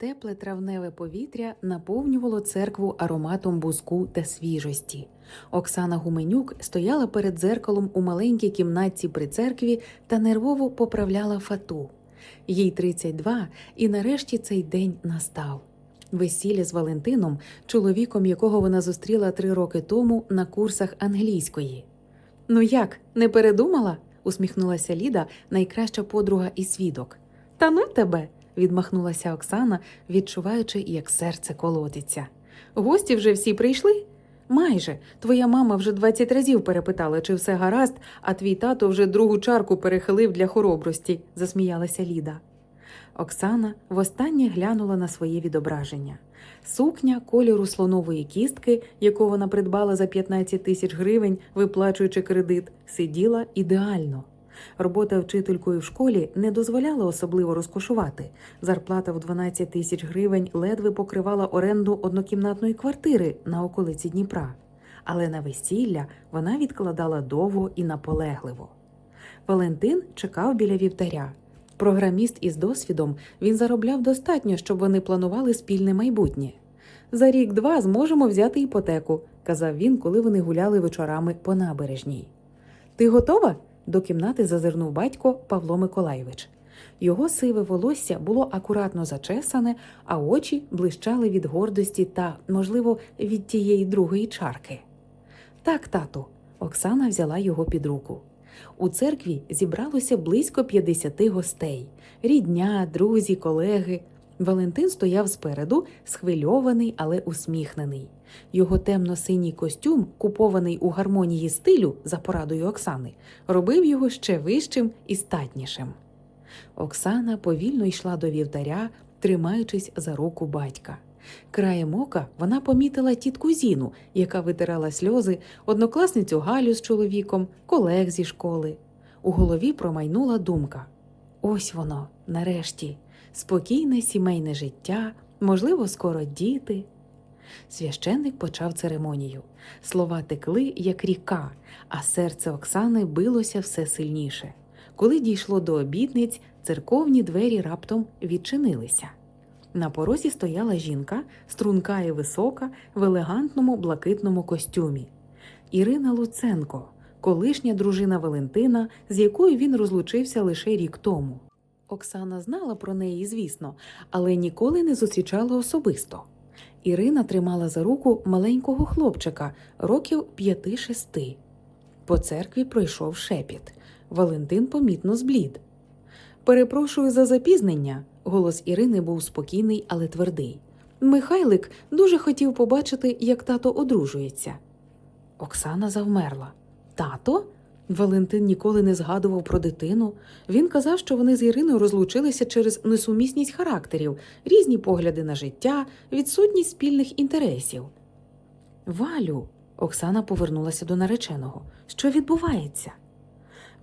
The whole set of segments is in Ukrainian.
Тепле травневе повітря наповнювало церкву ароматом бузку та свіжості. Оксана Гуменюк стояла перед дзеркалом у маленькій кімнатці при церкві та нервово поправляла фату. Їй 32, і нарешті цей день настав. Весілля з Валентином, чоловіком якого вона зустріла три роки тому на курсах англійської. Ну як, не передумала? усміхнулася Ліда, найкраща подруга і свідок. Та ну тебе, відмахнулася Оксана, відчуваючи, як серце колотиться. Гості вже всі прийшли? Майже. Твоя мама вже 20 разів перепитала, чи все гаразд, а твій тато вже другу чарку перехилив для хоробрості, засміялася Ліда. Оксана востаннє глянула на своє відображення. Сукня кольору слонової кістки, яку вона придбала за 15 тисяч гривень, виплачуючи кредит, сиділа ідеально. Робота вчителькою в школі не дозволяла особливо розкошувати. Зарплата в 12 тисяч гривень ледве покривала оренду однокімнатної квартири на околиці Дніпра. Але на весілля вона відкладала довго і наполегливо. Валентин чекав біля вівтаря. Програміст із досвідом він заробляв достатньо, щоб вони планували спільне майбутнє. За рік-два зможемо взяти іпотеку, казав він, коли вони гуляли вечорами по набережній. Ти готова? До кімнати зазирнув батько Павло Миколайович. Його сиве волосся було акуратно зачесане, а очі блищали від гордості та, можливо, від тієї другої чарки. Так, тату, Оксана взяла його під руку. У церкві зібралося близько 50 гостей рідня, друзі, колеги. Валентин стояв спереду, схвильований, але усміхнений. Його темно-синій костюм, купований у гармонії стилю за порадою Оксани, робив його ще вищим і статнішим. Оксана повільно йшла до вівтаря, тримаючись за руку батька. Краєм ока вона помітила тітку Зіну, яка витирала сльози, однокласницю Галю з чоловіком, колег зі школи. У голові промайнула думка: ось воно, нарешті, спокійне сімейне життя, можливо, скоро діти. Священник почав церемонію. Слова текли, як ріка, а серце Оксани билося все сильніше. Коли дійшло до обідниць, церковні двері раптом відчинилися. На порозі стояла жінка, струнка і висока, в елегантному блакитному костюмі. Ірина Луценко, колишня дружина Валентина, з якою він розлучився лише рік тому. Оксана знала про неї, звісно, але ніколи не зустрічала особисто. Ірина тримала за руку маленького хлопчика років п'яти-шести. По церкві пройшов шепіт. Валентин помітно зблід. Перепрошую за запізнення. Голос Ірини був спокійний, але твердий. Михайлик дуже хотів побачити, як тато одружується. Оксана завмерла. Тато? Валентин ніколи не згадував про дитину. Він казав, що вони з Іриною розлучилися через несумісність характерів, різні погляди на життя, відсутність спільних інтересів. Валю, Оксана повернулася до нареченого. Що відбувається?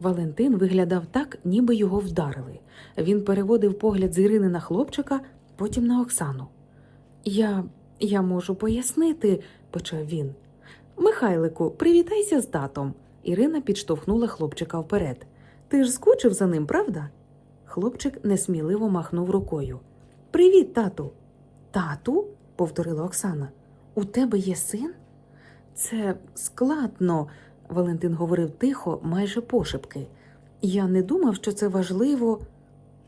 Валентин виглядав так, ніби його вдарили. Він переводив погляд з Ірини на хлопчика, потім на Оксану. Я я можу пояснити, почав він. Михайлику, привітайся з татом. Ірина підштовхнула хлопчика вперед. Ти ж скучив за ним, правда? Хлопчик несміливо махнув рукою. Привіт, тату. Тату? повторила Оксана. У тебе є син? Це складно, Валентин говорив тихо, майже пошепки. Я не думав, що це важливо.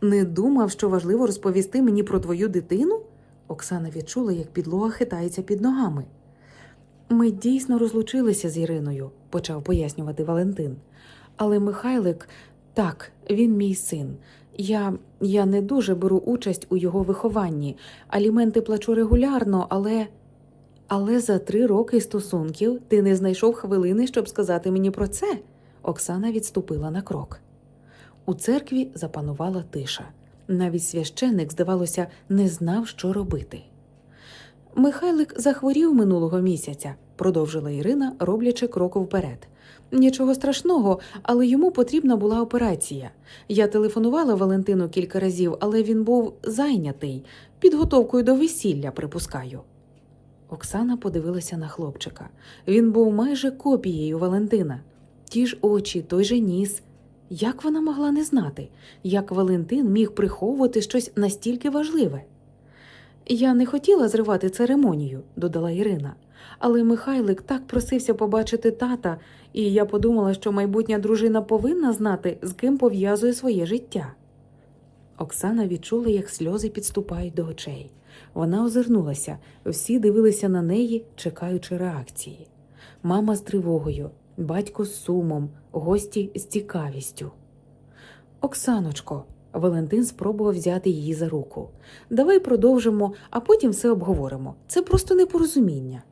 Не думав, що важливо розповісти мені про твою дитину? Оксана відчула, як підлога хитається під ногами. Ми дійсно розлучилися з Іриною, почав пояснювати Валентин. Але Михайлик, так, він мій син. Я я не дуже беру участь у його вихованні. Аліменти плачу регулярно, але. Але за три роки стосунків ти не знайшов хвилини, щоб сказати мені про це. Оксана відступила на крок. У церкві запанувала тиша. Навіть священник, здавалося, не знав, що робити. Михайлик захворів минулого місяця, продовжила Ірина, роблячи крок вперед. Нічого страшного, але йому потрібна була операція. Я телефонувала Валентину кілька разів, але він був зайнятий підготовкою до весілля, припускаю. Оксана подивилася на хлопчика. Він був майже копією Валентина. Ті ж очі, той же ніс. Як вона могла не знати, як Валентин міг приховувати щось настільки важливе? Я не хотіла зривати церемонію, додала Ірина. Але Михайлик так просився побачити тата, і я подумала, що майбутня дружина повинна знати, з ким пов'язує своє життя. Оксана відчула, як сльози підступають до очей. Вона озирнулася, всі дивилися на неї, чекаючи реакції. Мама з тривогою, батько з сумом, гості з цікавістю. Оксаночко, Валентин спробував взяти її за руку. Давай продовжимо, а потім все обговоримо. Це просто непорозуміння.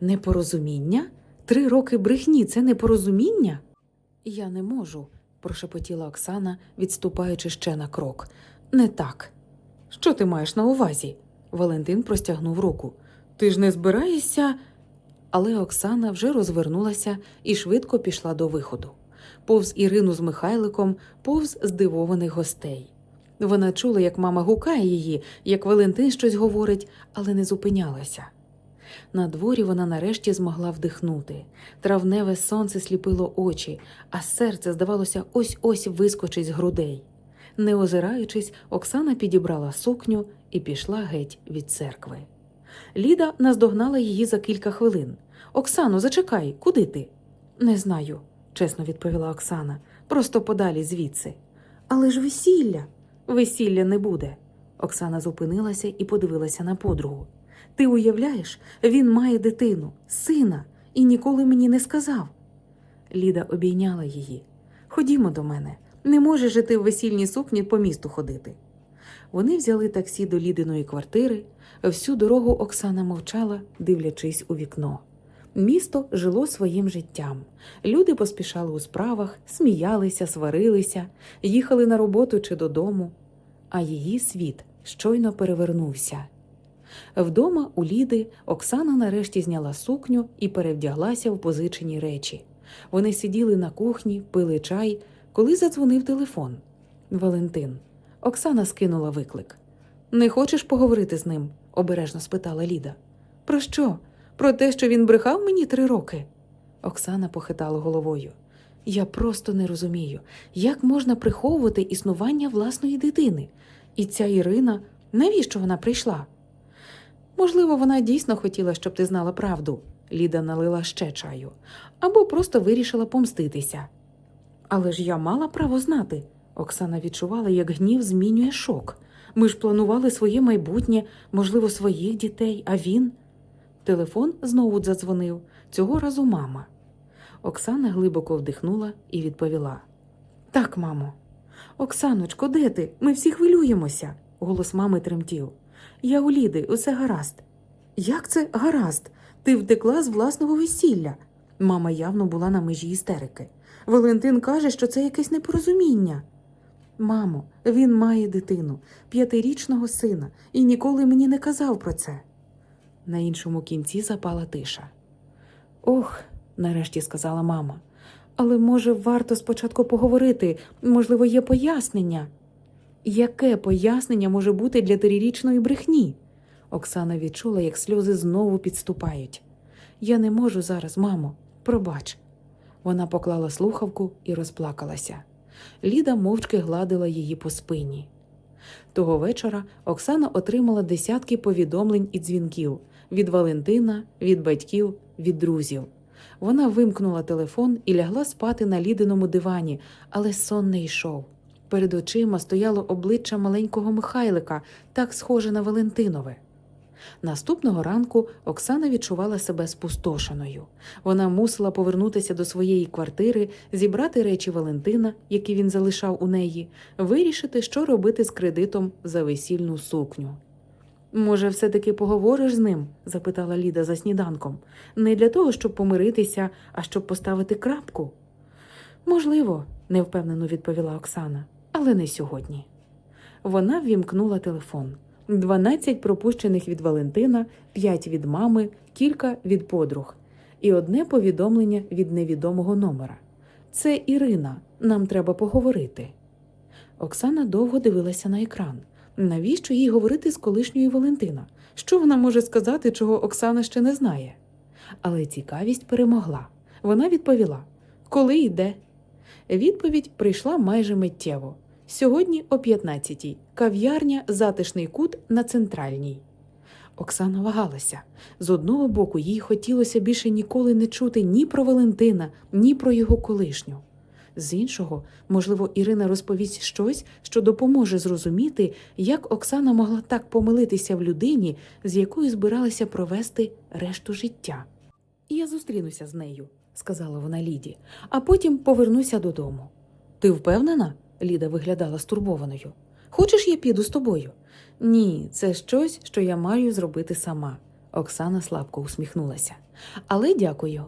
Непорозуміння? Три роки брехні це непорозуміння? Я не можу, прошепотіла Оксана, відступаючи ще на крок. Не так. Що ти маєш на увазі? Валентин простягнув руку. Ти ж не збираєшся. Але Оксана вже розвернулася і швидко пішла до виходу. Повз Ірину з Михайликом, повз здивованих гостей. Вона чула, як мама гукає її, як Валентин щось говорить, але не зупинялася. На дворі вона нарешті змогла вдихнути. Травневе сонце сліпило очі, а серце, здавалося, ось ось вискочить з грудей. Не озираючись, Оксана підібрала сукню і пішла геть від церкви. Ліда наздогнала її за кілька хвилин. Оксано, зачекай, куди ти? Не знаю, чесно відповіла Оксана. Просто подалі звідси. Але ж весілля. Весілля не буде. Оксана зупинилася і подивилася на подругу. Ти уявляєш, він має дитину, сина, і ніколи мені не сказав. Ліда обійняла її. Ходімо до мене, не можеш же ти в весільній сукні по місту ходити. Вони взяли таксі до Лідиної квартири. Всю дорогу Оксана мовчала, дивлячись у вікно. Місто жило своїм життям. Люди поспішали у справах, сміялися, сварилися, їхали на роботу чи додому. А її світ щойно перевернувся. Вдома у Ліди Оксана нарешті зняла сукню і перевдяглася в позичені речі. Вони сиділи на кухні, пили чай, коли задзвонив телефон. Валентин. Оксана скинула виклик. Не хочеш поговорити з ним? обережно спитала Ліда. Про що? Про те, що він брехав мені три роки? Оксана похитала головою. Я просто не розумію, як можна приховувати існування власної дитини. І ця Ірина, навіщо вона прийшла? Можливо, вона дійсно хотіла, щоб ти знала правду. Ліда налила ще чаю, або просто вирішила помститися. Але ж я мала право знати. Оксана відчувала, як гнів змінює шок. Ми ж планували своє майбутнє, можливо, своїх дітей, а він. Телефон знову задзвонив, цього разу мама. Оксана глибоко вдихнула і відповіла: Так, мамо. Оксаночко, де ти? Ми всі хвилюємося. Голос мами тремтів. Я у Ліди, усе гаразд. Як це гаразд? Ти втекла з власного весілля. Мама явно була на межі істерики. Валентин каже, що це якесь непорозуміння. Мамо, він має дитину, п'ятирічного сина, і ніколи мені не казав про це. На іншому кінці запала тиша. Ох, нарешті сказала мама. Але, може, варто спочатку поговорити, можливо, є пояснення. Яке пояснення може бути для трирічної брехні? Оксана відчула, як сльози знову підступають. Я не можу зараз, мамо, пробач. Вона поклала слухавку і розплакалася. Ліда мовчки гладила її по спині. Того вечора Оксана отримала десятки повідомлень і дзвінків від Валентина, від батьків, від друзів. Вона вимкнула телефон і лягла спати на лідиному дивані, але сон не йшов. Перед очима стояло обличчя маленького Михайлика, так схоже на Валентинове. Наступного ранку Оксана відчувала себе спустошеною. Вона мусила повернутися до своєї квартири, зібрати речі Валентина, які він залишав у неї, вирішити, що робити з кредитом за весільну сукню. Може, все-таки поговориш з ним? запитала Ліда за сніданком. Не для того, щоб помиритися, а щоб поставити крапку. Можливо, невпевнено відповіла Оксана, але не сьогодні. Вона ввімкнула телефон. 12 пропущених від Валентина, 5 від мами, кілька від подруг і одне повідомлення від невідомого номера. Це Ірина, нам треба поговорити. Оксана довго дивилася на екран. Навіщо їй говорити з колишньою Валентина? Що вона може сказати, чого Оксана ще не знає? Але цікавість перемогла. Вона відповіла: Коли йде? Відповідь прийшла майже миттєво. Сьогодні о 15-й. Кав'ярня Затишний кут на центральній. Оксана вагалася. З одного боку, їй хотілося більше ніколи не чути ні про Валентина, ні про його колишню. З іншого, можливо, Ірина розповість щось, що допоможе зрозуміти, як Оксана могла так помилитися в людині, з якою збиралася провести решту життя. Я зустрінуся з нею, сказала вона Ліді, а потім повернуся додому. Ти впевнена? Ліда виглядала стурбованою. Хочеш, я піду з тобою? Ні, це щось, що я маю зробити сама. Оксана слабко усміхнулася. Але дякую.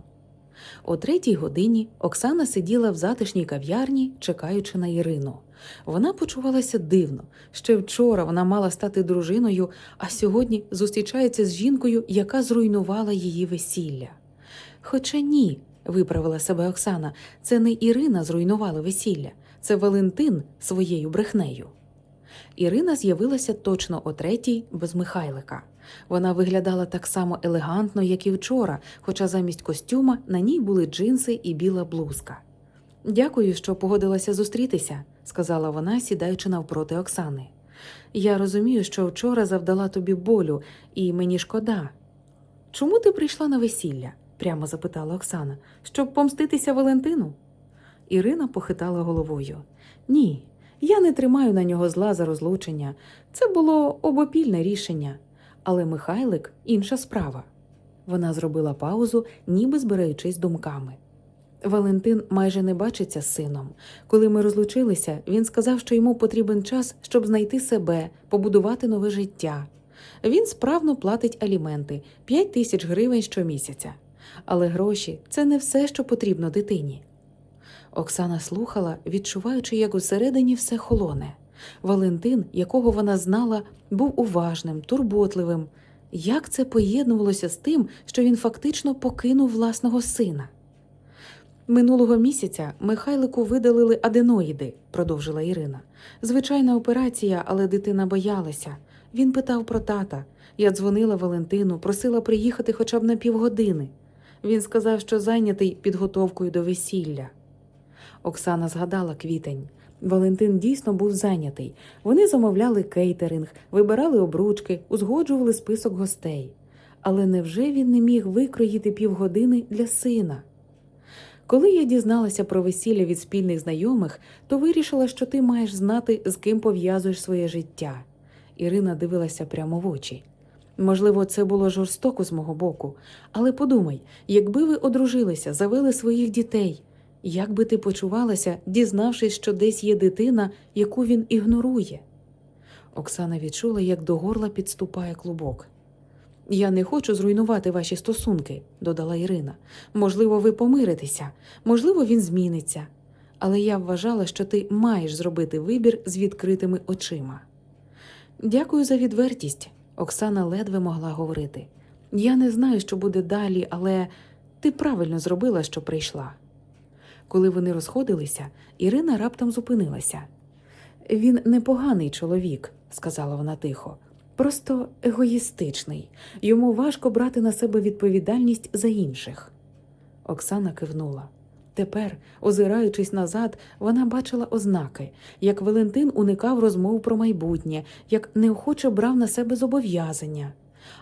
О третій годині Оксана сиділа в затишній кав'ярні, чекаючи на Ірину. Вона почувалася дивно. Ще вчора вона мала стати дружиною, а сьогодні зустрічається з жінкою, яка зруйнувала її весілля. Хоча ні, виправила себе Оксана, це не Ірина зруйнувала весілля, це Валентин своєю брехнею. Ірина з'явилася точно о третій без Михайлика. Вона виглядала так само елегантно, як і вчора, хоча замість костюма на ній були джинси і біла блузка. Дякую, що погодилася зустрітися, сказала вона, сідаючи навпроти Оксани. Я розумію, що вчора завдала тобі болю, і мені шкода. Чому ти прийшла на весілля? прямо запитала Оксана, щоб помститися Валентину? Ірина похитала головою. Ні, я не тримаю на нього зла за розлучення. Це було обопільне рішення. Але Михайлик інша справа. Вона зробила паузу, ніби збираючись думками. Валентин майже не бачиться з сином. Коли ми розлучилися, він сказав, що йому потрібен час, щоб знайти себе, побудувати нове життя. Він справно платить аліменти 5 тисяч гривень щомісяця. Але гроші це не все, що потрібно дитині. Оксана слухала, відчуваючи, як усередині все холоне. Валентин, якого вона знала, був уважним, турботливим. Як це поєднувалося з тим, що він фактично покинув власного сина? Минулого місяця Михайлику видалили аденоїди, продовжила Ірина. Звичайна операція, але дитина боялася. Він питав про тата. Я дзвонила Валентину, просила приїхати хоча б на півгодини. Він сказав, що зайнятий підготовкою до весілля. Оксана згадала квітень. Валентин дійсно був зайнятий. Вони замовляли кейтеринг, вибирали обручки, узгоджували список гостей. Але невже він не міг викроїти півгодини для сина? Коли я дізналася про весілля від спільних знайомих, то вирішила, що ти маєш знати, з ким пов'язуєш своє життя. Ірина дивилася прямо в очі. Можливо, це було жорстоко з мого боку, але подумай, якби ви одружилися, завели своїх дітей, як би ти почувалася, дізнавшись, що десь є дитина, яку він ігнорує? Оксана відчула, як до горла підступає клубок. Я не хочу зруйнувати ваші стосунки, додала Ірина. Можливо, ви помиритеся, можливо, він зміниться. Але я вважала, що ти маєш зробити вибір з відкритими очима. Дякую за відвертість. Оксана ледве могла говорити. Я не знаю, що буде далі, але ти правильно зробила, що прийшла. Коли вони розходилися, Ірина раптом зупинилася. Він непоганий чоловік, сказала вона тихо, просто егоїстичний. Йому важко брати на себе відповідальність за інших. Оксана кивнула. Тепер, озираючись назад, вона бачила ознаки, як Валентин уникав розмов про майбутнє, як неохоче брав на себе зобов'язання.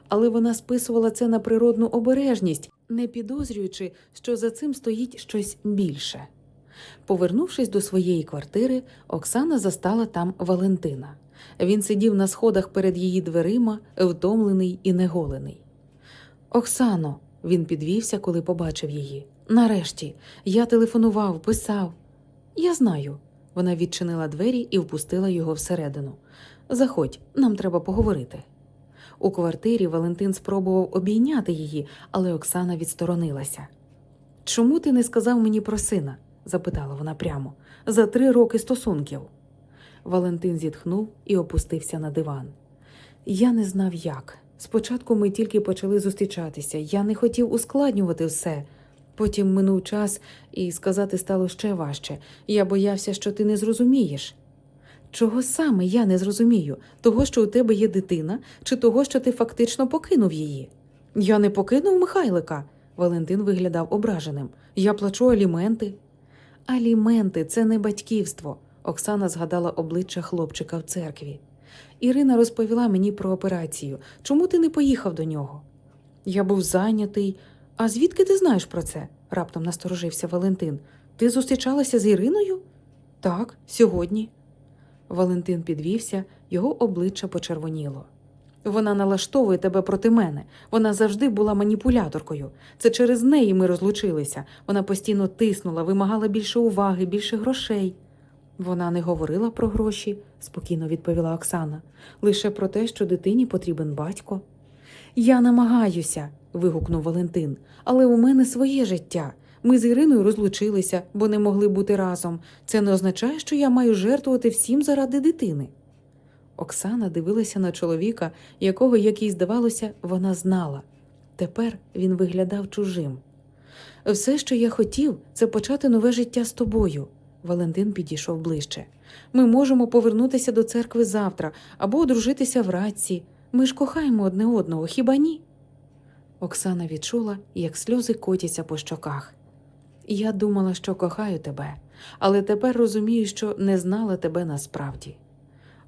Але вона списувала це на природну обережність, не підозрюючи, що за цим стоїть щось більше. Повернувшись до своєї квартири, Оксана застала там Валентина. Він сидів на сходах перед її дверима, втомлений і неголений. Оксано, він підвівся, коли побачив її. Нарешті, я телефонував, писав. Я знаю. Вона відчинила двері і впустила його всередину. Заходь, нам треба поговорити. У квартирі Валентин спробував обійняти її, але Оксана відсторонилася. Чому ти не сказав мені про сина? запитала вона прямо, за три роки стосунків. Валентин зітхнув і опустився на диван. Я не знав як. Спочатку ми тільки почали зустрічатися. Я не хотів ускладнювати все. Потім минув час, і сказати стало ще важче. Я боявся, що ти не зрозумієш. Чого саме я не зрозумію? Того, що у тебе є дитина, чи того, що ти фактично покинув її? Я не покинув Михайлика. Валентин виглядав ображеним. Я плачу аліменти. Аліменти це не батьківство. Оксана згадала обличчя хлопчика в церкві. Ірина розповіла мені про операцію. Чому ти не поїхав до нього? Я був зайнятий. А звідки ти знаєш про це? раптом насторожився Валентин. Ти зустрічалася з Іриною? Так, сьогодні. Валентин підвівся, його обличчя почервоніло. Вона налаштовує тебе проти мене. Вона завжди була маніпуляторкою. Це через неї ми розлучилися. Вона постійно тиснула, вимагала більше уваги, більше грошей. Вона не говорила про гроші, спокійно відповіла Оксана, лише про те, що дитині потрібен батько. Я намагаюся, вигукнув Валентин, але у мене своє життя. Ми з Іриною розлучилися, бо не могли бути разом. Це не означає, що я маю жертвувати всім заради дитини. Оксана дивилася на чоловіка, якого, як їй здавалося, вона знала. Тепер він виглядав чужим. Все, що я хотів, це почати нове життя з тобою. Валентин підійшов ближче. Ми можемо повернутися до церкви завтра або одружитися в радці. Ми ж кохаємо одне одного, хіба ні? Оксана відчула, як сльози котяться по щоках. Я думала, що кохаю тебе, але тепер розумію, що не знала тебе насправді.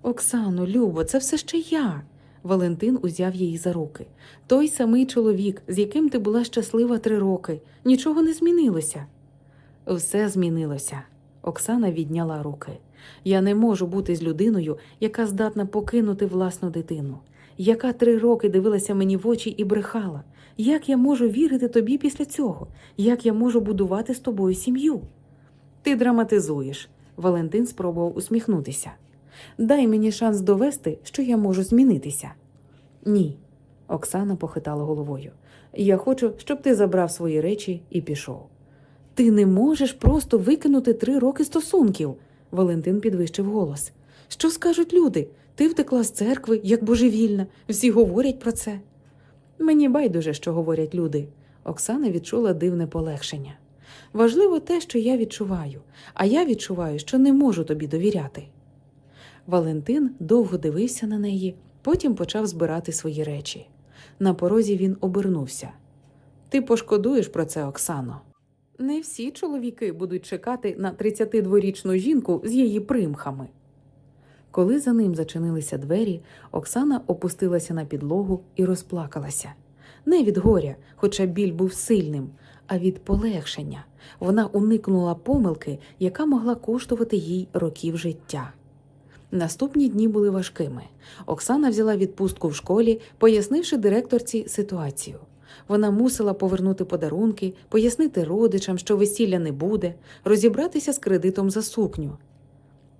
Оксано, Любо, це все ще я. Валентин узяв її за руки. Той самий чоловік, з яким ти була щаслива три роки. Нічого не змінилося. Все змінилося. Оксана відняла руки. Я не можу бути з людиною, яка здатна покинути власну дитину, яка три роки дивилася мені в очі і брехала. Як я можу вірити тобі після цього? Як я можу будувати з тобою сім'ю? Ти драматизуєш. Валентин спробував усміхнутися. Дай мені шанс довести, що я можу змінитися. Ні. Оксана похитала головою. Я хочу, щоб ти забрав свої речі і пішов. Ти не можеш просто викинути три роки стосунків. Валентин підвищив голос. Що скажуть люди? Ти втекла з церкви, як божевільна, всі говорять про це. Мені байдуже, що говорять люди. Оксана відчула дивне полегшення. Важливо те, що я відчуваю, а я відчуваю, що не можу тобі довіряти. Валентин довго дивився на неї, потім почав збирати свої речі. На порозі він обернувся. Ти пошкодуєш про це, Оксано. Не всі чоловіки будуть чекати на 32-річну жінку з її примхами. Коли за ним зачинилися двері, Оксана опустилася на підлогу і розплакалася. Не від горя, хоча біль був сильним, а від полегшення. Вона уникнула помилки, яка могла коштувати їй років життя. Наступні дні були важкими. Оксана взяла відпустку в школі, пояснивши директорці ситуацію. Вона мусила повернути подарунки, пояснити родичам, що весілля не буде, розібратися з кредитом за сукню.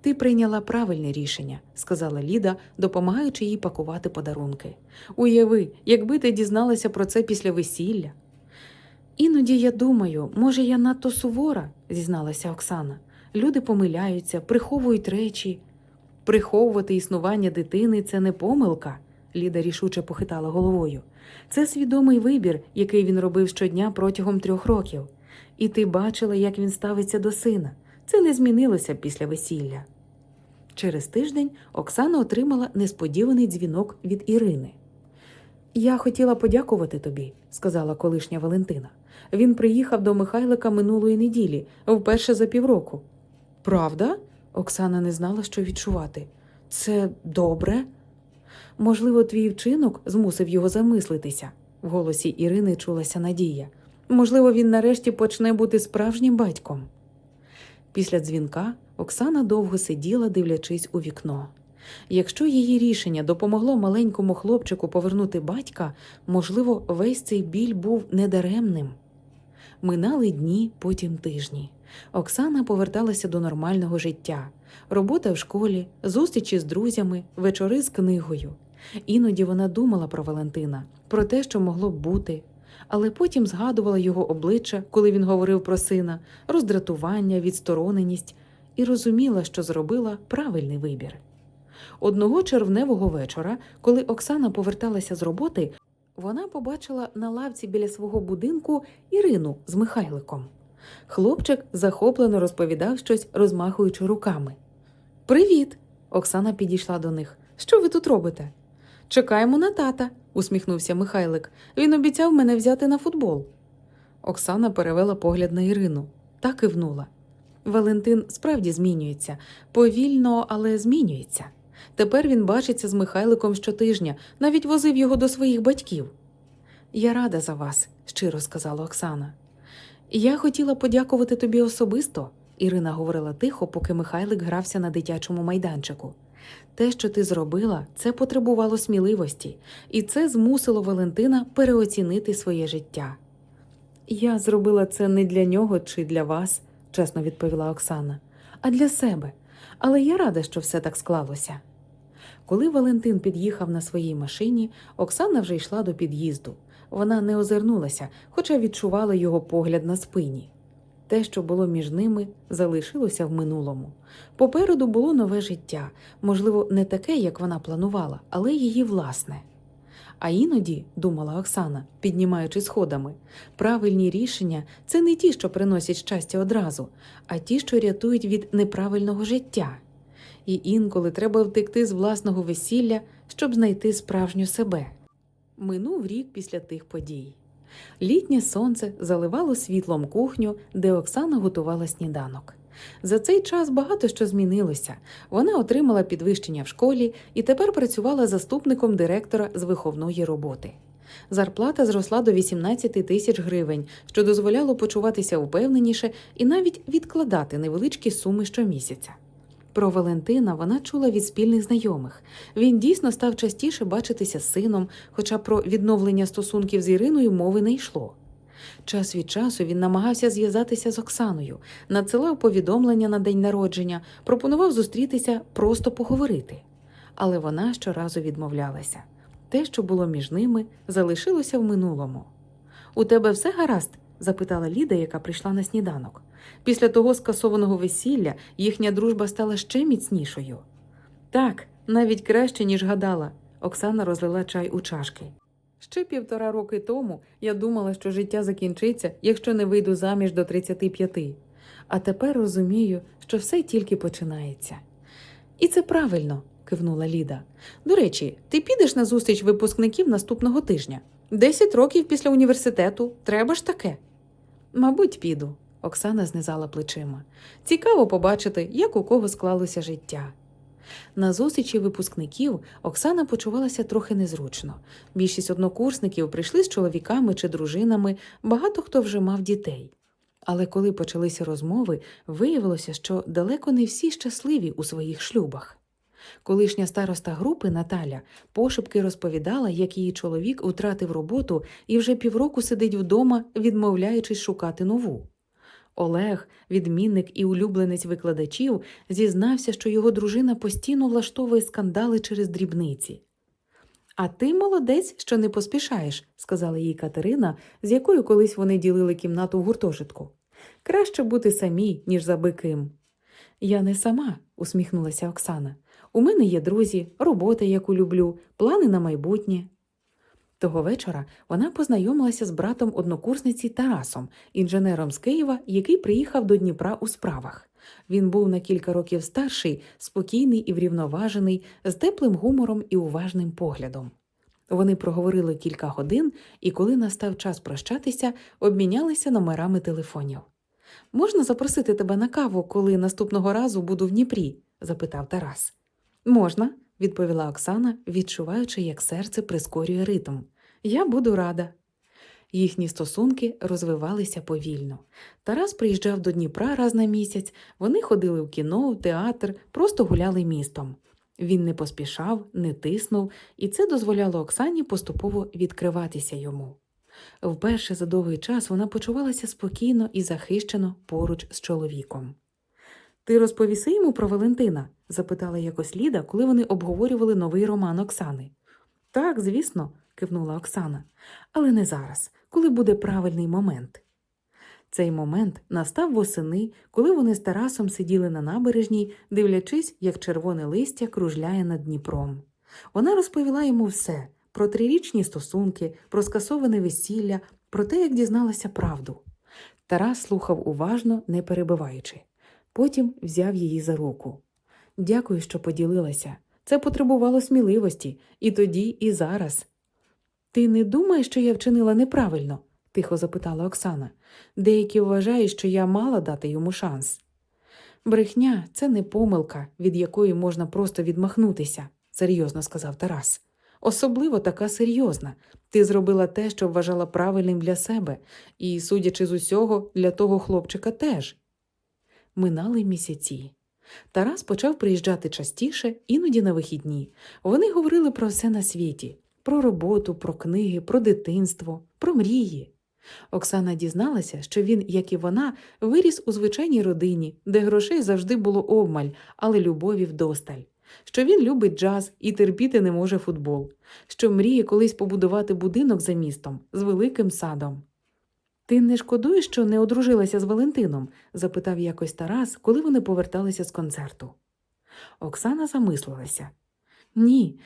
Ти прийняла правильне рішення, сказала Ліда, допомагаючи їй пакувати подарунки. Уяви, якби ти дізналася про це після весілля. Іноді я думаю, може, я надто сувора, зізналася Оксана. Люди помиляються, приховують речі. Приховувати існування дитини це не помилка, Ліда рішуче похитала головою. Це свідомий вибір, який він робив щодня протягом трьох років. І ти бачила, як він ставиться до сина. Це не змінилося після весілля. Через тиждень Оксана отримала несподіваний дзвінок від Ірини. Я хотіла подякувати тобі, сказала колишня Валентина. Він приїхав до Михайлика минулої неділі, вперше за півроку. Правда? Оксана не знала, що відчувати. Це добре? Можливо, твій вчинок змусив його замислитися. В голосі Ірини чулася надія. Можливо, він нарешті почне бути справжнім батьком. Після дзвінка Оксана довго сиділа, дивлячись у вікно. Якщо її рішення допомогло маленькому хлопчику повернути батька, можливо, весь цей біль був недаремним. Минали дні, потім тижні. Оксана поверталася до нормального життя, робота в школі, зустрічі з друзями, вечори з книгою. Іноді вона думала про Валентина, про те, що могло б бути, але потім згадувала його обличчя, коли він говорив про сина, роздратування, відстороненість, і розуміла, що зробила правильний вибір. Одного червневого вечора, коли Оксана поверталася з роботи, вона побачила на лавці біля свого будинку Ірину з Михайликом. Хлопчик захоплено розповідав щось, розмахуючи руками. Привіт! Оксана підійшла до них. Що ви тут робите? Чекаємо на тата, усміхнувся Михайлик. Він обіцяв мене взяти на футбол. Оксана перевела погляд на Ірину та кивнула. Валентин справді змінюється, повільно, але змінюється. Тепер він бачиться з Михайликом щотижня, навіть возив його до своїх батьків. Я рада за вас, щиро сказала Оксана. Я хотіла подякувати тобі особисто, Ірина говорила тихо, поки Михайлик грався на дитячому майданчику. Те, що ти зробила, це потребувало сміливості, і це змусило Валентина переоцінити своє життя. Я зробила це не для нього чи для вас, чесно відповіла Оксана, а для себе. Але я рада, що все так склалося. Коли Валентин під'їхав на своїй машині, Оксана вже йшла до під'їзду. Вона не озирнулася, хоча відчувала його погляд на спині. Те, що було між ними, залишилося в минулому. Попереду було нове життя, можливо, не таке, як вона планувала, але її власне. А іноді, думала Оксана, піднімаючи сходами, правильні рішення це не ті, що приносять щастя одразу, а ті, що рятують від неправильного життя. І інколи треба втекти з власного весілля, щоб знайти справжню себе. Минув рік після тих подій. Літнє сонце заливало світлом кухню, де Оксана готувала сніданок. За цей час багато що змінилося. Вона отримала підвищення в школі і тепер працювала заступником директора з виховної роботи. Зарплата зросла до 18 тисяч гривень, що дозволяло почуватися впевненіше і навіть відкладати невеличкі суми щомісяця. Про Валентина вона чула від спільних знайомих. Він дійсно став частіше бачитися з сином, хоча про відновлення стосунків з Іриною мови не йшло. Час від часу він намагався зв'язатися з Оксаною, надсилав повідомлення на день народження, пропонував зустрітися, просто поговорити. Але вона щоразу відмовлялася. Те, що було між ними, залишилося в минулому. У тебе все гаразд? запитала Ліда, яка прийшла на сніданок. Після того скасованого весілля їхня дружба стала ще міцнішою. Так, навіть краще, ніж гадала. Оксана розлила чай у чашки. Ще півтора роки тому я думала, що життя закінчиться, якщо не вийду заміж до 35. А тепер розумію, що все тільки починається. І це правильно, кивнула Ліда. До речі, ти підеш на зустріч випускників наступного тижня. Десять років після університету. Треба ж таке. Мабуть, піду. Оксана знизала плечима. Цікаво побачити, як у кого склалося життя. На зустрічі випускників Оксана почувалася трохи незручно. Більшість однокурсників прийшли з чоловіками чи дружинами, багато хто вже мав дітей. Але коли почалися розмови, виявилося, що далеко не всі щасливі у своїх шлюбах. Колишня староста групи Наталя пошепки розповідала, як її чоловік втратив роботу і вже півроку сидить вдома, відмовляючись шукати нову. Олег, відмінник і улюбленець викладачів, зізнався, що його дружина постійно влаштовує скандали через дрібниці. А ти молодець, що не поспішаєш, сказала їй Катерина, з якою колись вони ділили кімнату в гуртожитку. Краще бути самій, ніж за биким. Я не сама, усміхнулася Оксана. У мене є друзі, робота, яку люблю, плани на майбутнє. Того вечора вона познайомилася з братом однокурсниці Тарасом, інженером з Києва, який приїхав до Дніпра у справах. Він був на кілька років старший, спокійний і врівноважений, з теплим гумором і уважним поглядом. Вони проговорили кілька годин, і коли настав час прощатися, обмінялися номерами телефонів. Можна запросити тебе на каву, коли наступного разу буду в Дніпрі? запитав Тарас. Можна, відповіла Оксана, відчуваючи, як серце прискорює ритм. Я буду рада. Їхні стосунки розвивалися повільно. Тарас приїжджав до Дніпра раз на місяць, вони ходили в кіно, в театр, просто гуляли містом. Він не поспішав, не тиснув, і це дозволяло Оксані поступово відкриватися йому. Вперше за довгий час вона почувалася спокійно і захищено поруч з чоловіком. Ти розповіси йому про Валентина? Запитала якось Ліда, коли вони обговорювали новий роман Оксани. Так, звісно, кивнула Оксана, але не зараз, коли буде правильний момент. Цей момент настав восени, коли вони з Тарасом сиділи на набережній, дивлячись, як червоне листя кружляє над Дніпром. Вона розповіла йому все про трирічні стосунки, про скасоване весілля, про те, як дізналася правду. Тарас слухав уважно, не перебиваючи. Потім взяв її за руку. Дякую, що поділилася. Це потребувало сміливості і тоді, і зараз. Ти не думаєш, що я вчинила неправильно? тихо запитала Оксана. Деякі вважають, що я мала дати йому шанс. Брехня це не помилка, від якої можна просто відмахнутися, серйозно сказав Тарас. Особливо така серйозна. Ти зробила те, що вважала правильним для себе, і, судячи з усього, для того хлопчика теж. Минали місяці. Тарас почав приїжджати частіше, іноді на вихідні. Вони говорили про все на світі: про роботу, про книги, про дитинство, про мрії. Оксана дізналася, що він, як і вона, виріс у звичайній родині, де грошей завжди було обмаль, але любові вдосталь. Що він любить джаз і терпіти не може футбол, що мріє колись побудувати будинок за містом з великим садом. Ти не шкодуєш, що не одружилася з Валентином? запитав якось Тарас, коли вони поверталися з концерту. Оксана замислилася. Ні.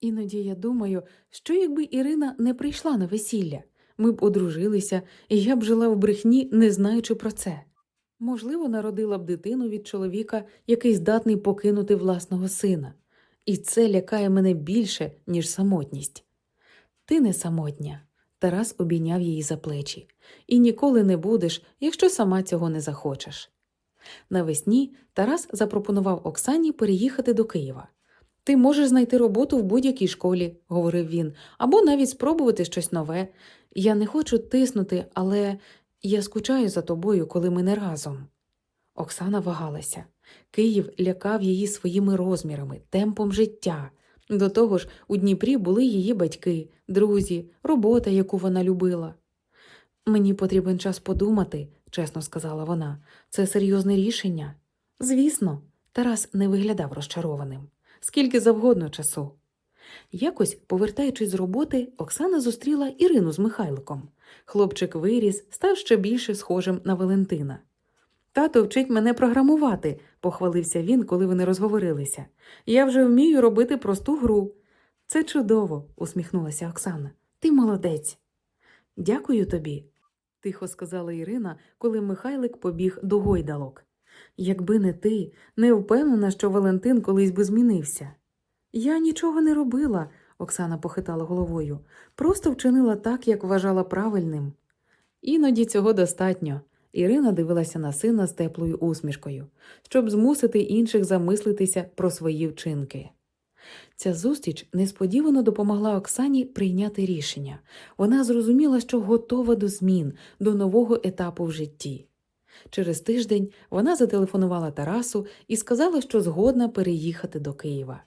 Іноді я думаю, що якби Ірина не прийшла на весілля, ми б одружилися, і я б жила в брехні, не знаючи про це. Можливо, народила б дитину від чоловіка, який здатний покинути власного сина. І це лякає мене більше, ніж самотність. Ти не самотня. Тарас обійняв її за плечі. І ніколи не будеш, якщо сама цього не захочеш. Навесні Тарас запропонував Оксані переїхати до Києва. Ти можеш знайти роботу в будь-якій школі, говорив він, або навіть спробувати щось нове. Я не хочу тиснути, але я скучаю за тобою, коли ми не разом. Оксана вагалася. Київ лякав її своїми розмірами, темпом життя. До того ж, у Дніпрі були її батьки, друзі, робота, яку вона любила. Мені потрібен час подумати, чесно сказала вона. Це серйозне рішення. Звісно, Тарас не виглядав розчарованим. Скільки завгодно часу. Якось, повертаючись з роботи, Оксана зустріла Ірину з Михайликом. Хлопчик виріс, став ще більше схожим на Валентина. Тато вчить мене програмувати, похвалився він, коли вони розговорилися. Я вже вмію робити просту гру. Це чудово, усміхнулася Оксана. Ти молодець. Дякую тобі, тихо сказала Ірина, коли Михайлик побіг до гойдалок. Якби не ти, не впевнена, що Валентин колись би змінився. Я нічого не робила, Оксана похитала головою, просто вчинила так, як вважала правильним. Іноді цього достатньо. Ірина дивилася на сина з теплою усмішкою, щоб змусити інших замислитися про свої вчинки. Ця зустріч несподівано допомогла Оксані прийняти рішення. Вона зрозуміла, що готова до змін, до нового етапу в житті. Через тиждень вона зателефонувала Тарасу і сказала, що згодна переїхати до Києва.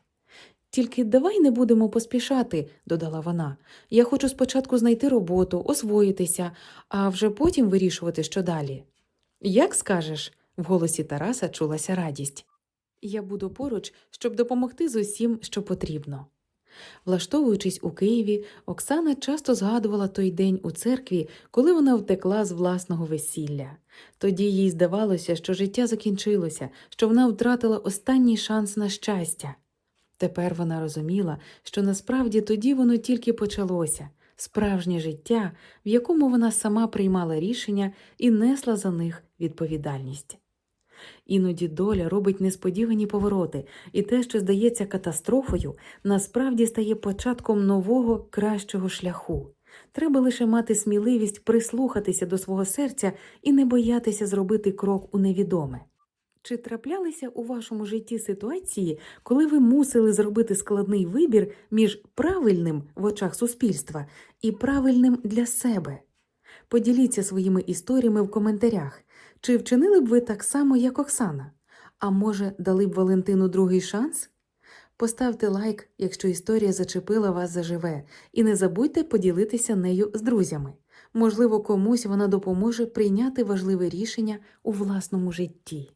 Тільки давай не будемо поспішати, додала вона. Я хочу спочатку знайти роботу, освоїтися, а вже потім вирішувати, що далі. Як скажеш, в голосі Тараса чулася радість. Я буду поруч, щоб допомогти з усім, що потрібно. Влаштовуючись у Києві, Оксана часто згадувала той день у церкві, коли вона втекла з власного весілля. Тоді їй здавалося, що життя закінчилося, що вона втратила останній шанс на щастя. Тепер вона розуміла, що насправді тоді воно тільки почалося справжнє життя, в якому вона сама приймала рішення і несла за них відповідальність. Іноді доля робить несподівані повороти, і те, що здається катастрофою, насправді стає початком нового кращого шляху. Треба лише мати сміливість прислухатися до свого серця і не боятися зробити крок у невідоме. Чи траплялися у вашому житті ситуації, коли ви мусили зробити складний вибір між правильним в очах суспільства і правильним для себе? Поділіться своїми історіями в коментарях. Чи вчинили б ви так само, як Оксана? А може, дали б Валентину другий шанс? Поставте лайк, якщо історія зачепила вас заживе, і не забудьте поділитися нею з друзями. Можливо, комусь вона допоможе прийняти важливе рішення у власному житті.